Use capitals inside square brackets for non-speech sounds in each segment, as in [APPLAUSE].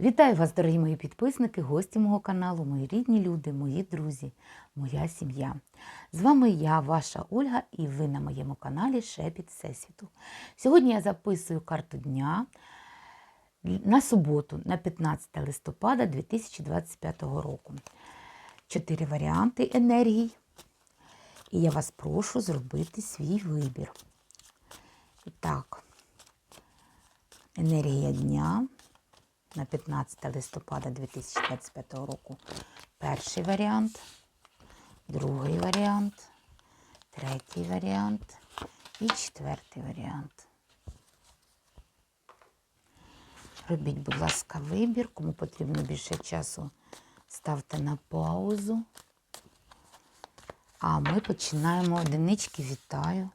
Вітаю вас, дорогі мої підписники, гості мого каналу, мої рідні люди, мої друзі, моя сім'я. З вами я, ваша Ольга, і ви на моєму каналі Шепіт Всесвіту. Сьогодні я записую карту дня на суботу, на 15 листопада 2025 року. Чотири варіанти енергій. І я вас прошу зробити свій вибір. І так, енергія дня на 15 листопада 2025 року. Перший варіант, другий варіант, третій варіант і четвертий варіант. Робіть, будь ласка, вибір. Кому потрібно більше часу, ставте на паузу. А ми починаємо одинички. Вітаю.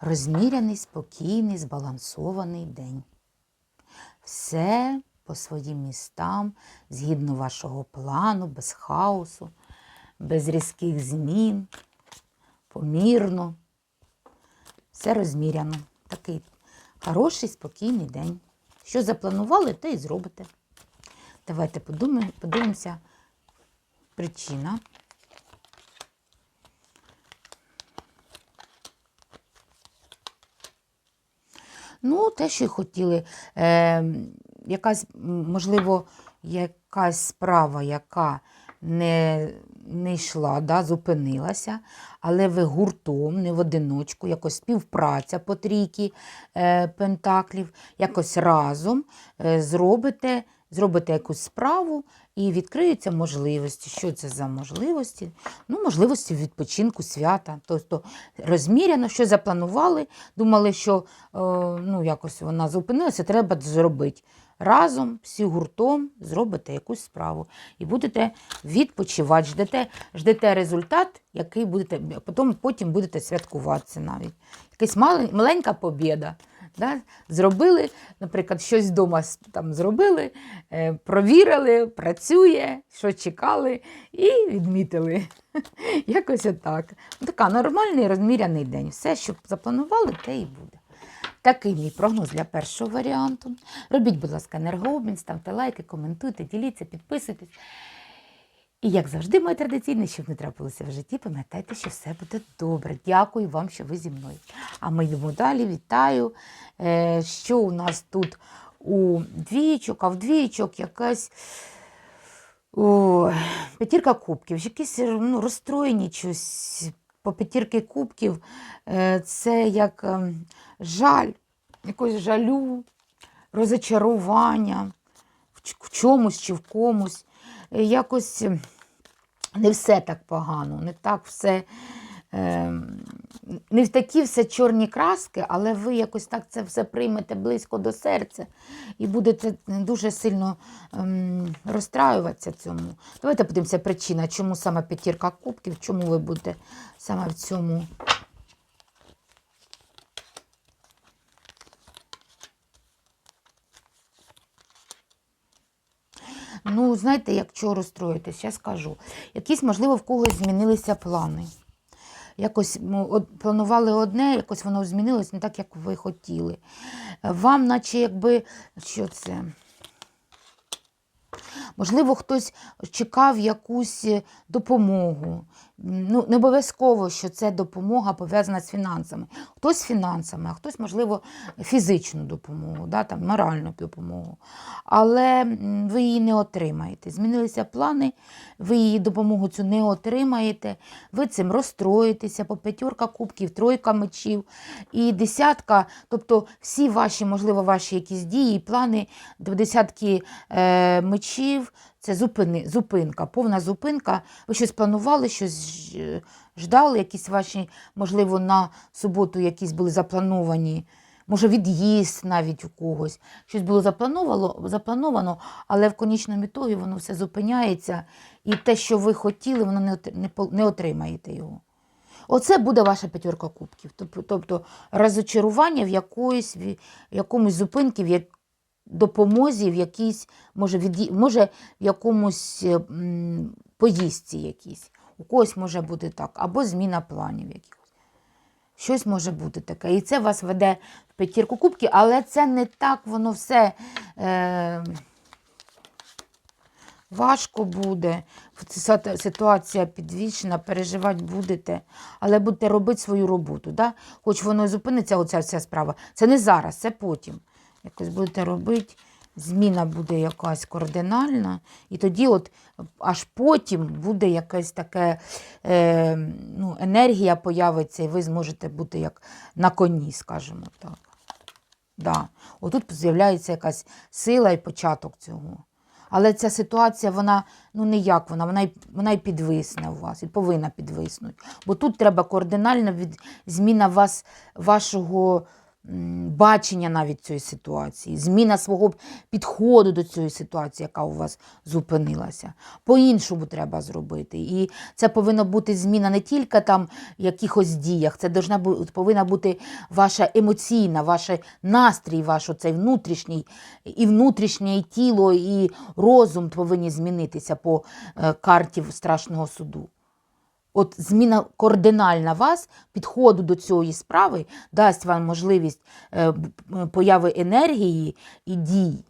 Розміряний, спокійний, збалансований день. Все по своїм містам, згідно вашого плану, без хаосу, без різких змін, помірно. Все розміряно. Такий хороший, спокійний день. Що запланували, те і зробите. Давайте подумаємо, подивимося. Причина. Ну, те, що хотіли. Е, якась, можливо, якась справа, яка не, не йшла, да, зупинилася, але ви гуртом, не в одиночку, якось співпраця по трійки е, пентаклів, якось разом е, зробите, зробите якусь справу і відкриються можливості. Що це за можливості? Ну, можливості відпочинку, свята. Тобто розміряно, що запланували, думали, що е, ну, якось вона зупинилася, треба зробити. Разом, всі гуртом зробите якусь справу і будете відпочивати, ждете, ждете результат, який будете, потім, потім будете святкуватися навіть. Якась маленька побіда. Да? Зробили, наприклад, щось вдома там зробили, е, провірили, працює, що чекали, і відмітили. [LAUGHS] Якось отак. Ну, Така нормальний розміряний день. Все, що запланували, те і буде. Такий мій прогноз для першого варіанту. Робіть, будь ласка, енергообмін, ставте лайки, коментуйте, діліться, підписуйтесь. І як завжди, моє традиційне, щоб не трапилося в житті, пам'ятайте, що все буде добре. Дякую вам, що ви зі мною. А ми йдемо далі. Вітаю. Е, Що у нас тут у двічок, а в двічок якась. О, п'ятірка кубків, якісь ну, розстроєні щось по п'ятірки кубків. Е, Це як ем, жаль, якось жалю, розочарування в чомусь чи в комусь. Е, Якось ем, не все так погано, не так все. ем, Не в такі все чорні краски, але ви якось так це все приймете близько до серця і будете дуже сильно ем, розстраюватися цьому. Давайте подивимося причина, чому саме п'ятірка кубків, чому ви будете саме в цьому. Знаєте, як чого розстроїтись, я скажу. Якісь, можливо, в когось змінилися плани. Якось ну, планували одне, якось воно змінилось не так, як ви хотіли. Вам, наче якби, що це? Можливо, хтось чекав якусь е, допомогу. Ну, не обов'язково, що це допомога пов'язана з фінансами. Хтось з фінансами, а хтось, можливо, фізичну допомогу, да, там, моральну допомогу. Але ви її не отримаєте. Змінилися плани, ви її допомогу цю не отримаєте, ви цим розстроїтеся по п'ятірка кубків, тройка мечів і десятка, тобто всі ваші, можливо, ваші якісь дії, плани десятки е, мечів. Це зупини, зупинка, повна зупинка. Ви щось планували, щось ждали, якісь ваші, можливо, на суботу якісь були заплановані, може, від'їзд навіть у когось. Щось було заплановано, заплановано, але в конічному ітогі воно все зупиняється, і те, що ви хотіли, воно не, от- не, не отримаєте його. Оце буде ваша п'ятерка кубків. Тобто, розочарування в якоїсь, в якомусь зупинці, в як- допомозі, в якійсь, може, від'ї- може в якомусь е, поїздці якійсь. У когось може бути так, або зміна планів якихось. Щось може бути таке. І це вас веде в п'ятірку кубків, але це не так воно все. Е, важко буде, ситуа- ситуація підвішена, переживати будете, але будете робити свою роботу. Да? Хоч воно і зупиниться, оця вся справа. Це не зараз, це потім. Якось будете робити, зміна буде якась кардинальна, і тоді от аж потім буде якась таке е, ну, енергія появиться, і ви зможете бути як на коні, скажімо так. Да. Отут з'являється якась сила і початок цього. Але ця ситуація, вона ну ніяк вона, вона й, вона й підвисне у вас, і повинна підвиснути. Бо тут треба кардинальна від, зміна вас, вашого бачення навіть цієї ситуації, зміна свого підходу до цієї ситуації, яка у вас зупинилася. По-іншому треба зробити. І це повинна бути зміна не тільки там якихось діях, це повинна бути ваша емоційна, ваш настрій, ваш оцей внутрішній, і внутрішнє і тіло, і розум повинні змінитися по е, карті страшного суду. От зміна кардинальна вас, підходу до цієї справи, дасть вам можливість е, появи енергії і дій.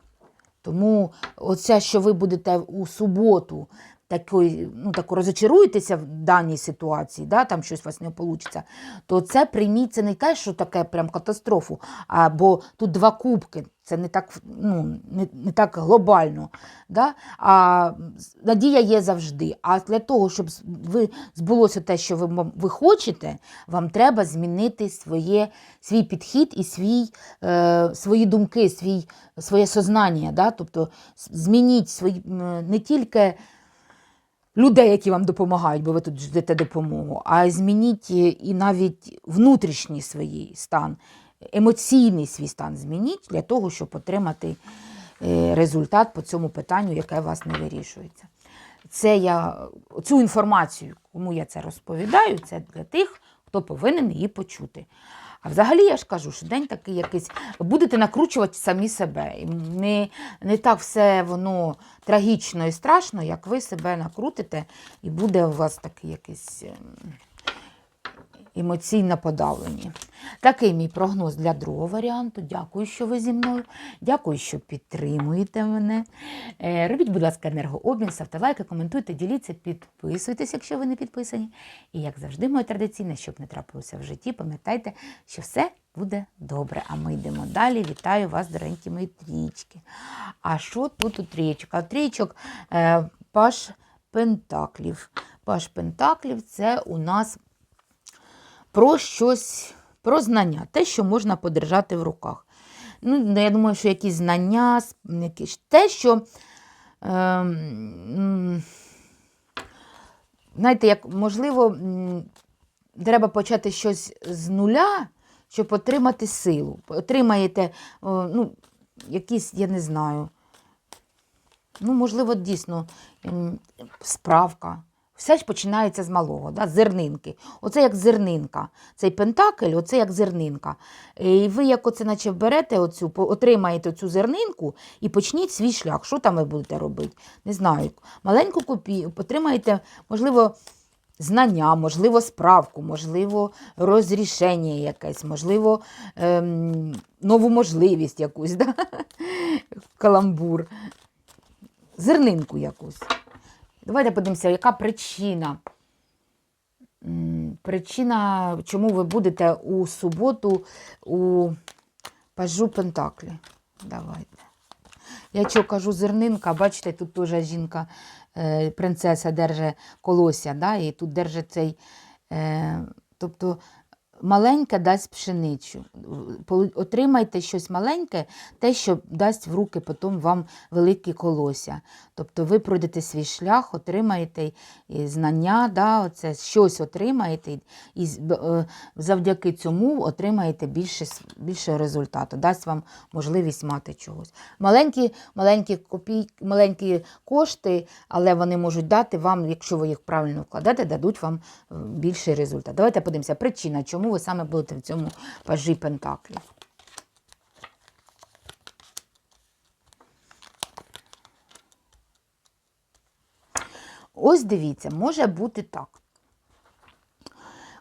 Тому оце, що ви будете у суботу такої, ну, так розочаруєтеся в даній ситуації, да, там щось у вас не вийде, то це прийміть, це не те, що таке прям катастрофу, а, бо тут два кубки, це не так, ну, не, не так глобально. Да? А надія є завжди. А для того, щоб ви, збулося те, що ви, ви хочете, вам треба змінити своє, свій підхід і свій, е, свої думки, свій, своє сознання. Да? Тобто змініть свої, не тільки людей, які вам допомагають, бо ви тут ждете допомогу, а змініть е, і навіть внутрішній свій стан, емоційний свій стан змініть для того, щоб отримати е, результат по цьому питанню, яке вас не вирішується. Це я цю інформацію, кому я це розповідаю, це для тих, хто повинен її почути. А взагалі я ж кажу, що день такий якийсь, будете накручувати самі себе. І не, не так все воно трагічно і страшно, як ви себе накрутите, і буде у вас такий якийсь ем, емоційно подавлені. Такий мій прогноз для другого варіанту. Дякую, що ви зі мною. Дякую, що підтримуєте мене. Е, Робіть, будь ласка, енергообмін, ставте лайки, коментуйте, діліться, підписуйтесь, якщо ви не підписані. І як завжди, моє традиційне, щоб не трапилося в житті, пам'ятайте, що все буде добре. А ми йдемо далі. Вітаю вас, доренькі мої трічки. А що тут у трічок? А трічок е, Паш Пентаклів. Паш Пентаклів це у нас про щось, про знання, те, що можна подержати в руках. Ну, я думаю, що якісь знання, якісь, те, що. м, знаєте, як можливо, треба почати щось з нуля, щоб отримати силу. Отримаєте, о, ну, якісь, я не знаю, ну, можливо, дійсно справка. Все ж починається з малого, да? зернинки. Оце як зернинка. Цей пентакль, оце як зернинка. І ви як оце наче берете оцю, отримаєте цю зернинку і почніть свій шлях. Що там ви будете робити? Не знаю. Маленьку копію, отримаєте, можливо, знання, можливо, справку, можливо, розрішення якесь, можливо, ем, нову можливість якусь, [LAUGHS] да? каламбур, зернинку якусь. Давайте подивимося, яка причина. Причина, чому ви будете у суботу у пажу Пентаклі. Давайте. Я що кажу зернинка, бачите, тут теж жінка, е, принцеса держить колося, да, і тут держить цей. Е, тобто маленьке дасть пшеницю. Отримайте щось маленьке, те, що дасть в руки потім вам великі колося. Тобто ви пройдете свій шлях, отримаєте знання, да, оце, щось отримаєте, і е, завдяки цьому отримаєте більше, більше результату, дасть вам можливість мати чогось. Маленькі, маленькі, копій, маленькі кошти, але вони можуть дати вам, якщо ви їх правильно вкладете, дадуть вам е, більший результат. Давайте подивимося, причина, чому ви саме будете в цьому пажі Пентаклів. Ось дивіться, може бути так.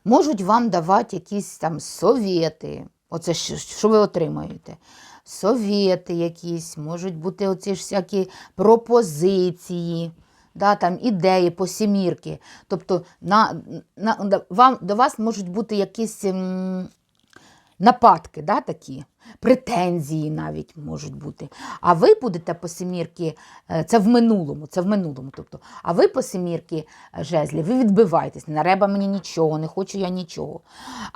Можуть вам давати якісь там совєти, оце що, ви отримаєте. совєти якісь, можуть бути оці ж всякі пропозиції, да, там, ідеї по сімірки. Тобто на, на, вам, до вас можуть бути якісь м, нападки, да, такі, претензії навіть можуть бути. А ви будете по семірки, е, це в минулому, це в минулому. Тобто, а ви по семірки е, жезлів, ви відбиваєтесь, не треба мені нічого, не хочу я нічого.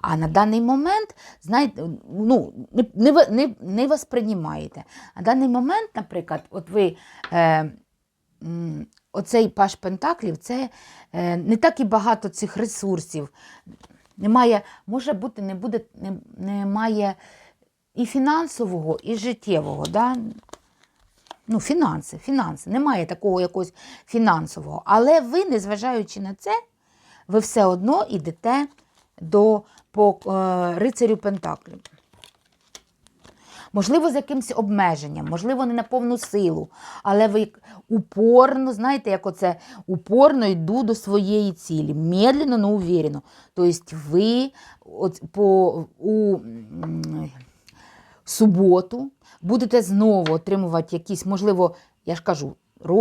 А на даний момент, знаєте, ну, не, не, не, не восприймаєте. На даний момент, наприклад, от ви. Е, Оцей паш Пентаклів це е, не так і багато цих ресурсів. Немає, може бути, не буде, не, немає і фінансового, і життєвого. Да? Ну, фінанси, фінанси. Немає такого якогось фінансового. Але ви, незважаючи на це, ви все одно йдете до, по е, рицарю Пентаклів. Можливо, з якимось обмеженням, можливо, не на повну силу, але ви упорно, знаєте, як оце упорно йду до своєї цілі, медленно, но уверенно. Тобто ви от по, у суботу будете знову отримувати якісь, можливо, я ж кажу,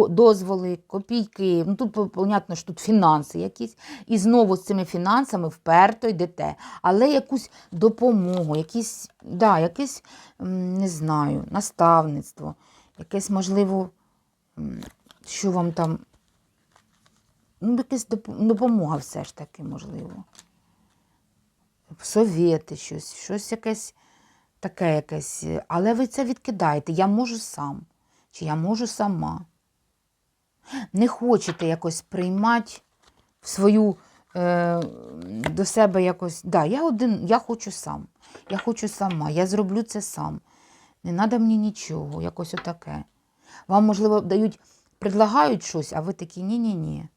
дозволи, копійки. Ну тут по- понятно, що тут фінанси якісь. І знову з цими фінансами вперто йдете. Але якусь допомогу, якісь, да, якесь, не знаю, наставництво, якесь, можливо, що вам там. Ну, якась допомога все ж таки, можливо. Совєти, щось, щось якесь таке якесь. Але ви це відкидаєте. Я можу сам. Чи я можу сама. Не хочете якось приймати в свою е, до себе якось. Да, я один, я хочу сам. Я хочу сама, я зроблю це сам. Не треба мені нічого, якось отаке. Вам, можливо, дають, предлагають щось, а ви такі ні-ні-ні.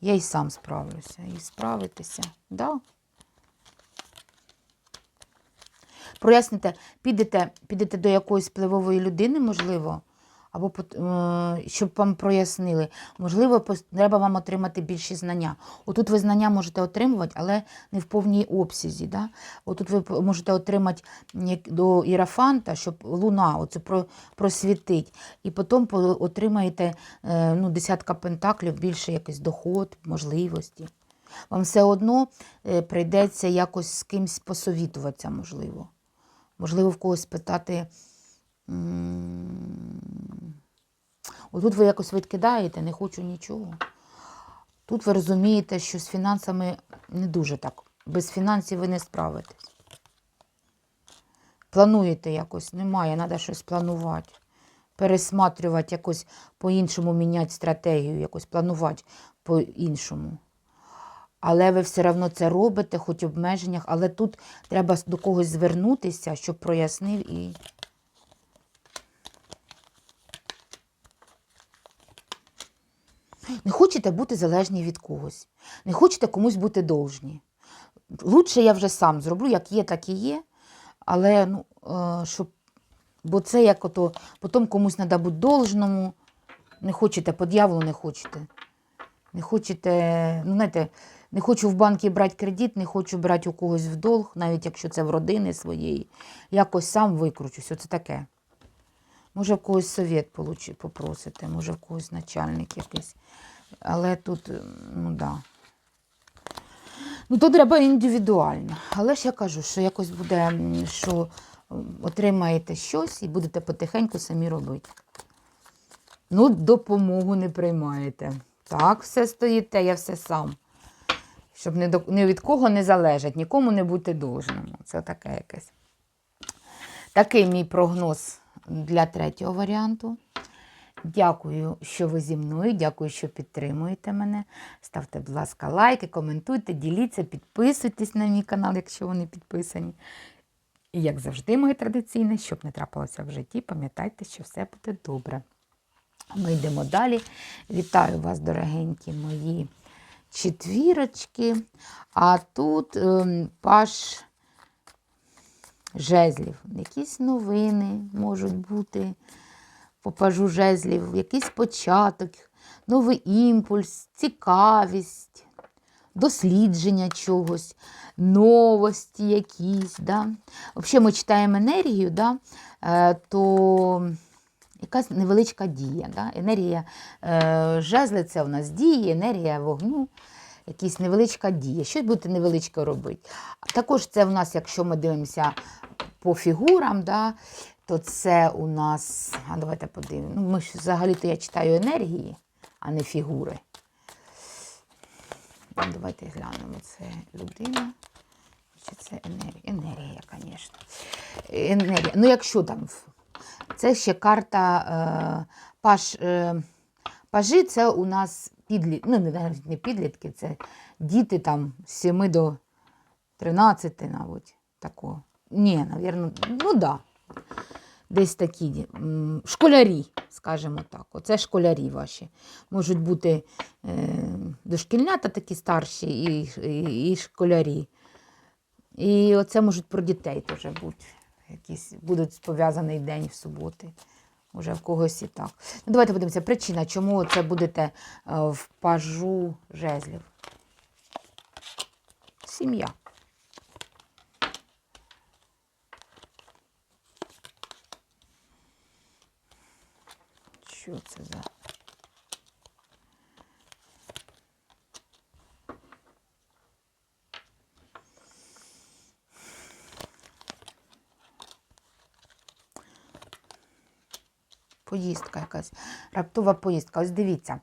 Я і сам справлюся. І справитися. Да? Проясните, підете, підете до якоїсь впливової людини, можливо, або е, щоб вам прояснили. Можливо, треба вам отримати більші знання. Отут ви знання можете отримувати, але не в повній обсязі. Да? Отут ви можете отримати до ірафанта, щоб луна оце просвітить. І потім отримаєте е, ну, десятка пентаклів, більше якийсь доход, можливості. Вам все одно е, прийдеться якось з кимось посовітуватися, можливо. Можливо, в когось питати. Отут ви якось відкидаєте, не хочу нічого. Тут ви розумієте, що з фінансами не дуже так. Без фінансів ви не справитесь. Плануєте якось, немає, треба щось планувати. Пересматрювати, якось по-іншому міняти стратегію, якось планувати по-іншому. Але ви все одно це робите, хоч в обмеженнях, але тут треба до когось звернутися, щоб прояснив і. Не хочете бути залежні від когось. Не хочете комусь бути должні. Лучше я вже сам зроблю, як є, так і є. Але ну, е, щоб, бо це як ото, потім комусь треба бути должному. Не хочете, по дьяволу не хочете. Не хочете, ну знаєте, не хочу в банки брати кредит, не хочу брати у когось в долг, навіть якщо це в родини своєї. Якось сам викручусь. Оце таке. Може, в когось получи- попросите, може, в когось начальник якийсь. Але тут, ну так. Да. Ну, то треба індивідуально. Але ж я кажу, що якось буде, що отримаєте щось і будете потихеньку самі робити. Ну, допомогу не приймаєте. Так, все стоїте, я все сам. Щоб не, до, ні від кого не залежать, нікому не бути должним. Це таке якесь. Такий мій прогноз для третього варіанту. Дякую, що ви зі мною. Дякую, що підтримуєте мене. Ставте, будь ласка, лайки, коментуйте, діліться, підписуйтесь на мій канал, якщо вони підписані. І, як завжди, моє традиційне, щоб не трапилося в житті, пам'ятайте, що все буде добре. Ми йдемо далі. Вітаю вас, дорогенькі мої четвірочки. А тут ем, паш жезлів. Якісь новини можуть бути по пажу жезлів, якийсь початок, новий імпульс, цікавість, дослідження чогось, новості якісь. Да? Взагалі ми читаємо енергію, да? е, то якась невеличка дія. Да? Енергія е, жезли це у нас дії, енергія вогню, якась невеличка дія. Щось будете невеличке робити. Також це у нас, якщо ми дивимося по фігурам, да, то це у нас. А давайте подивимося. Ну, ми ж взагалі-то я читаю енергії, а не фігури. Ну, Давайте глянемо. Це людина. Чи це енергія? Енергія, звісно. Енергія. Ну, якщо там. Це ще карта е, паж, е, пажі, це у нас підлітки, ну, не, підлітки, це діти там з 7 до 13, мабуть, такого. Ні, навірно, ну да. Десь такі школярі, скажімо так. Оце школярі ваші. Можуть бути е, дошкільнята такі старші і, і, і школярі. І оце можуть про дітей теж бути. Якісь будуть пов'язаний день в суботи. Уже в когось і так. Ну, давайте подивимося, причина, чому це будете е, в пажу жезлів. Сім'я. Що це за? Поїздка якась, раптова поїздка. Ось дивіться,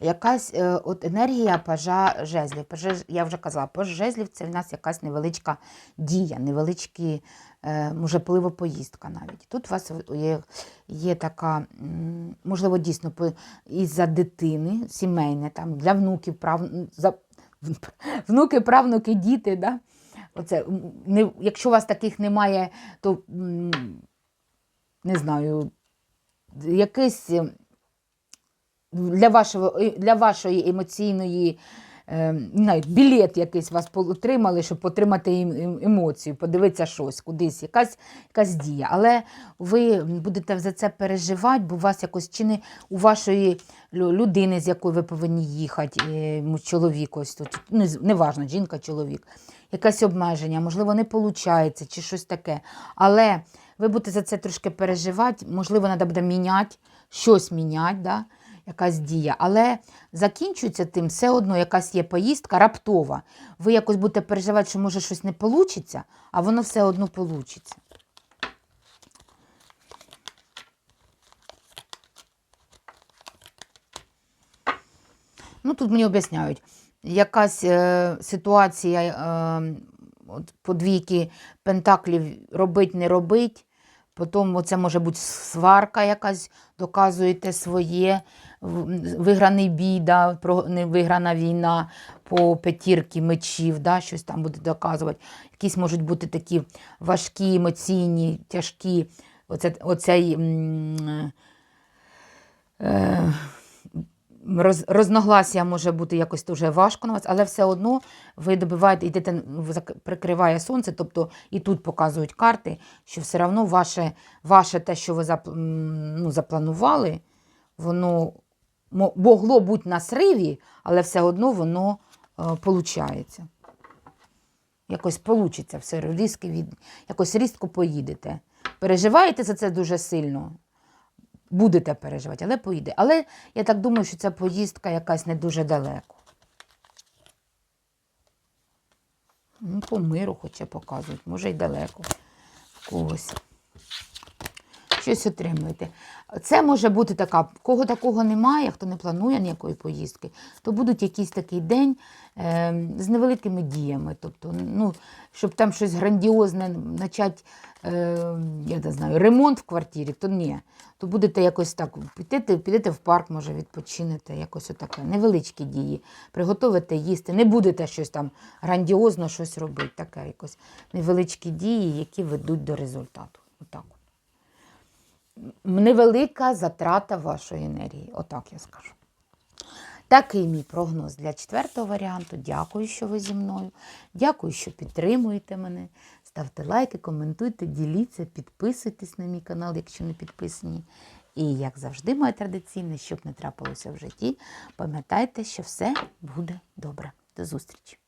якась е, от енергія пажа жезлів. Пажа, я вже казала, паж жезлів це в нас якась невеличка дія, невеличкі, е, можливо, поїздка навіть. Тут у вас є, є така, можливо, дійсно із-за дитини, сімейне, там, для внуків, прав, за, внуки, правнуки, діти. Да? Оце, не, якщо у вас таких немає, то не знаю якийсь для, вашого, е, для вашої емоційної е, не білет якийсь вас отримали, щоб отримати ем- ем- емоцію, подивитися щось, кудись, якась, якась дія. Але ви будете за це переживати, бо у вас якось чи не у вашої людини, з якою ви повинні їхати, е, чоловік ось тут, ну, неважно, жінка, чоловік, якесь обмеження, можливо, не виходить, чи щось таке. Але ви будете за це трошки переживати, можливо, треба буде міняти, щось міняти, да? Якась дія. Але закінчується тим, все одно якась є поїздка раптова. Ви якось будете переживати, що може щось не вийде, а воно все одно вийде. Ну, тут мені об'ясняють, якась е, ситуація е, от, по двійки пентаклів робить, не робить. Потім це може бути сварка якась, доказуєте своє, виграний бій, да, виграна війна по п'ятірки мечів, да, щось там буде доказувати. Якісь можуть бути такі важкі, емоційні, тяжкі. Оце, оцей, е, роз, розногласія може бути якось дуже важко на вас, але все одно ви добиваєте, йдете, прикриває сонце, тобто і тут показують карти, що все одно ваше, ваше те, що ви зап, ну, запланували, воно могло бути на сриві, але все одно воно е, получається. Якось получиться все, різки від, якось різко поїдете. Переживаєте за це дуже сильно, будете переживати, але поїде. Але я так думаю, що ця поїздка якась не дуже далеко. Ну, по миру хоча показують, може й далеко в когось. Щось отримуєте. Це може бути така, кого такого немає, хто не планує ніякої поїздки, то будуть якийсь такий день е, з невеликими діями. Тобто, ну, щоб там щось грандіозне почати, е, я не знаю, ремонт в квартирі, то ні. То будете якось так підете, підете в парк, може, відпочинете, якось отаке. Невеличкі дії. Приготовите їсти, не будете щось там грандіозно щось робити. Таке якось невеличкі дії, які ведуть до результату. Отак. Невелика затрата вашої енергії, отак я скажу. Такий мій прогноз для четвертого варіанту. Дякую, що ви зі мною. Дякую, що підтримуєте мене. Ставте лайки, коментуйте, діліться, підписуйтесь на мій канал, якщо не підписані. І, як завжди, моє традиційне, щоб не трапилося в житті, пам'ятайте, що все буде добре. До зустрічі!